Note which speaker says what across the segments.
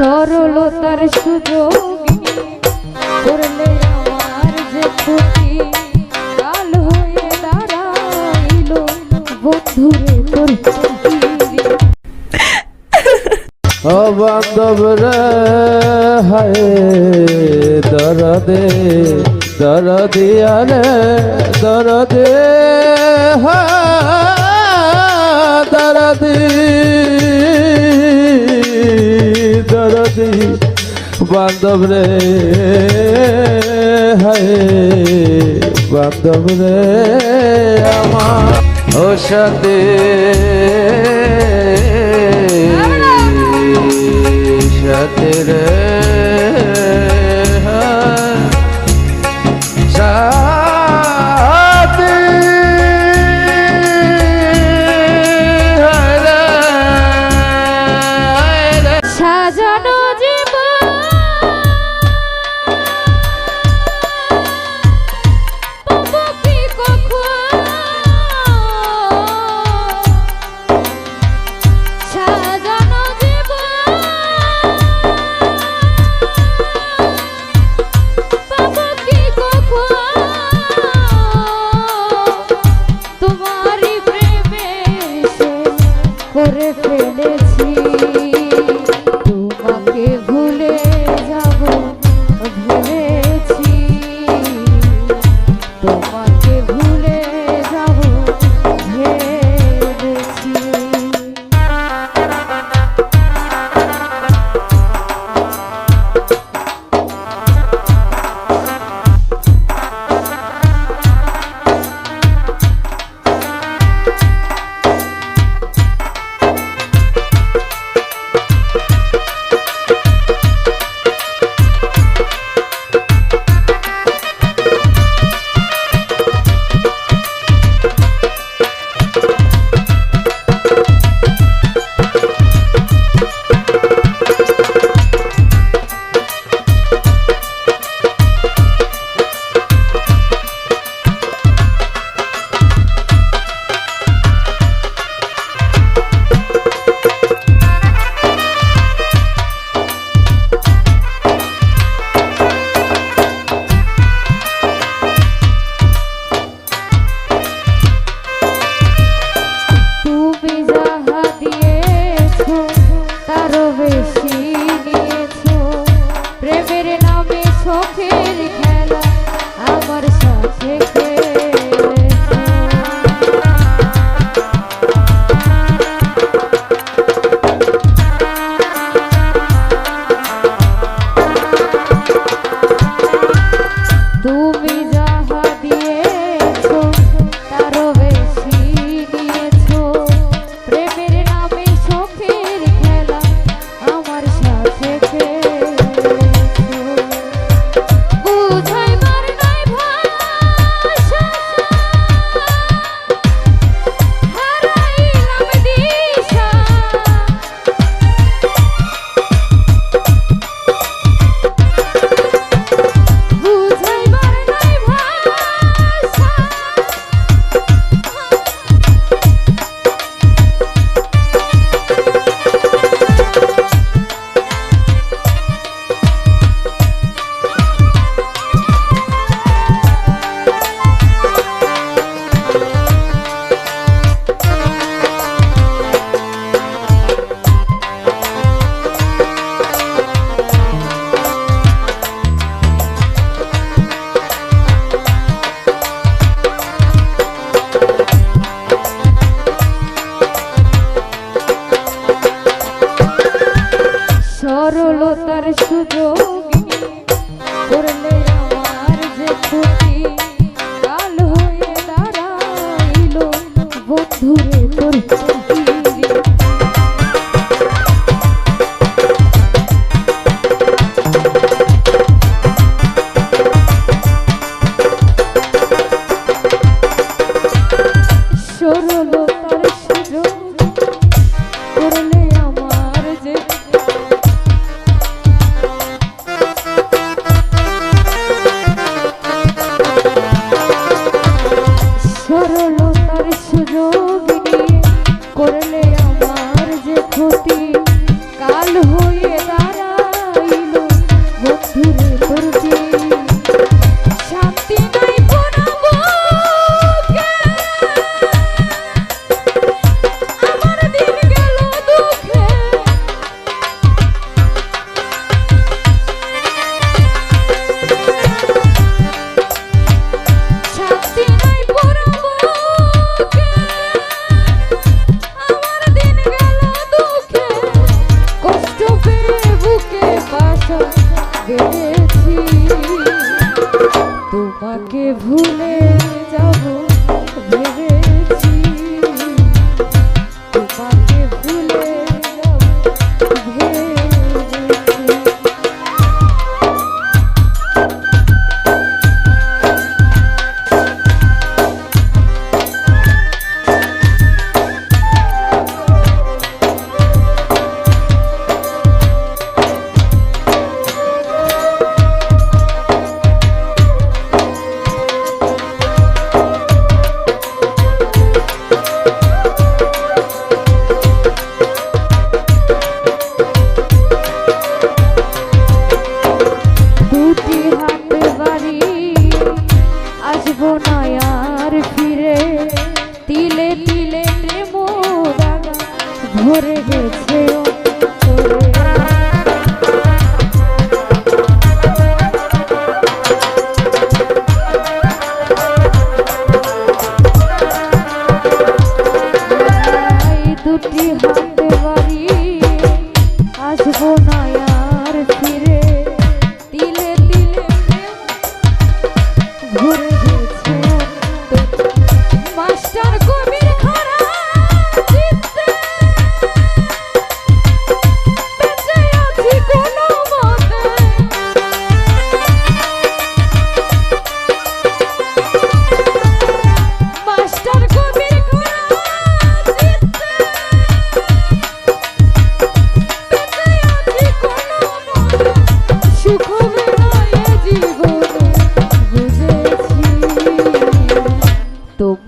Speaker 1: সরলতার সুযোগ করলে আমার যে খুশি কাল হয়ে দাঁড়াইল বন্ধুরে তোর
Speaker 2: ও বান্ধব দরদে দরদিয়া দরদে হা দরদি। বান্ধব রে হায় বান্ধব রে আমার সাথে রে।
Speaker 1: রাহা দিয়ে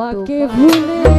Speaker 1: তোমাকে ভুলে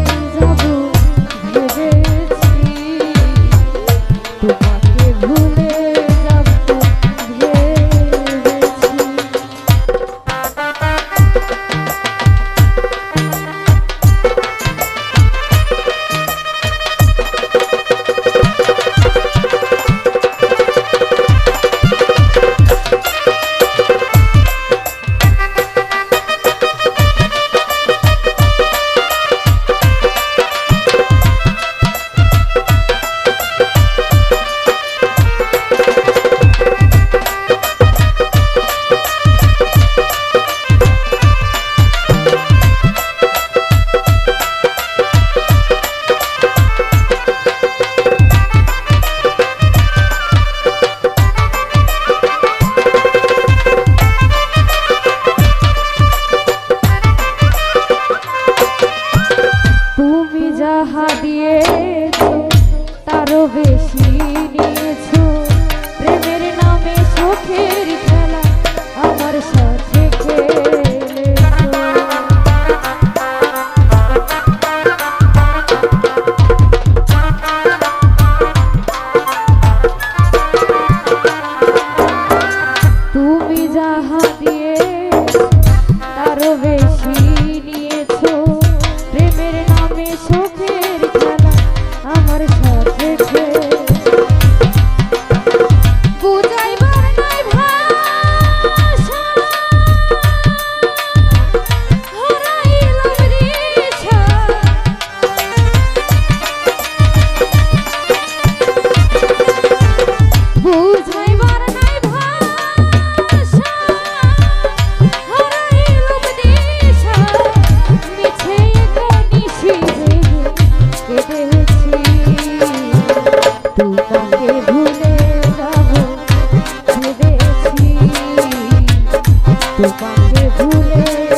Speaker 1: yeah.